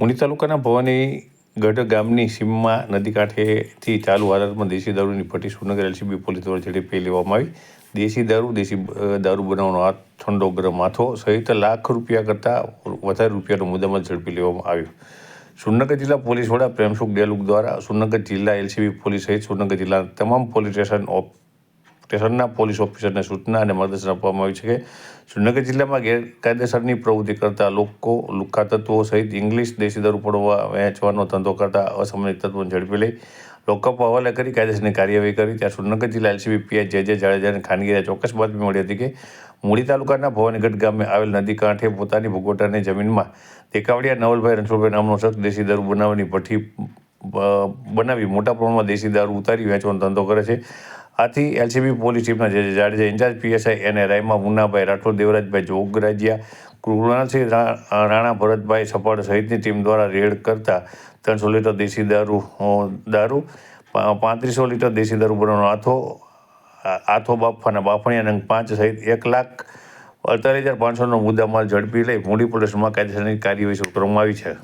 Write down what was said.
મુની તાલુકાના ભવાની ગઢ ગામની સીમમાં નદી કાંઠેથી ચાલુ હાલતમાં દેશી દારૂની પટ્ટી સુરનગર એલસીબી પોલીસ દ્વારા ઝડપી લેવામાં આવી. દેશી દારૂ દેશી દારૂ બનાવવાનો હાથ ઠંડો ગરમ હાથો સહિત લાખ રૂપિયા કરતાં વધારે રૂપિયાનો મુદ્દામાં ઝડપી લેવામાં આવ્યો. સુરનગર જિલ્લા પોલીસ વડા પ્રેમસુખ ડેલુક દ્વારા સુરનગર જિલ્લા એલસીબી પોલીસ સહિત સુરનગર જિલ્લાના તમામ પોલીસ સ્ટેશન ઓફ સ્ટેશનના પોલીસ ઓફિસરને સૂચના અને માર્ગદર્શન આપવામાં આવ્યું છે કે શ્રીનગર જિલ્લામાં ગેરકાયદેસરની પ્રવૃત્તિ કરતા લોકો લુક્કા તત્વો સહિત ઇંગ્લિશ દેશી દારૂ પડવા વહેંચવાનો ધંધો કરતા અસામાજિક તત્વોને ઝડપી લઈ લોકઅપ હવાલે કરી કાયદેસરની કાર્યવાહી કરી. ત્યાં સુરનગર જિલ્લા એલસીબી પીઆઈ જે જે જાડેજાને ખાનગીને ચોક્કસ બાતમી મળી હતી કે મૂળી તાલુકાના ભવાનીગઢ ગામે આવેલ નદી કાંઠે પોતાની ભૂગોટાની જમીનમાં દેકાવડિયા નવલભાઈ રણછોડભાઈ નામનો શખ્સ દેશી દારૂ બનાવવાની ભઠ્ઠી બનાવી મોટા પ્રમાણમાં દેશી દારૂ ઉતારી વેચવાનો ધંધો કરે છે. આથી એલસીબી પોલીસ ટીમના જે જાડેજા ઇન્ચાર્જ પીએસઆઈ એને રાયમા મુન્નાભાઈ રાઠોડ, દેવરાજભાઈ જોગરાજિયા, કૃણાલસિંહ રાણા ભરતભાઈ સપાડ સહિતની ટીમ દ્વારા રેડ કરતા ત્રણસો લીટર દેશી દારૂ દારૂ પાંત્રીસો લીટર દેશી દારૂ બનાવવાનો આથો આથો બાફાના બાફણી અને પાંચ સહિત એક લાખ અડતાલીસ હજાર પાંચસોનો મુદ્દામાલ ઝડપી લઈ મૂડી પોલીસમાં કાયદેસરની કાર્યવાહી શરૂ કરવામાં આવી છે.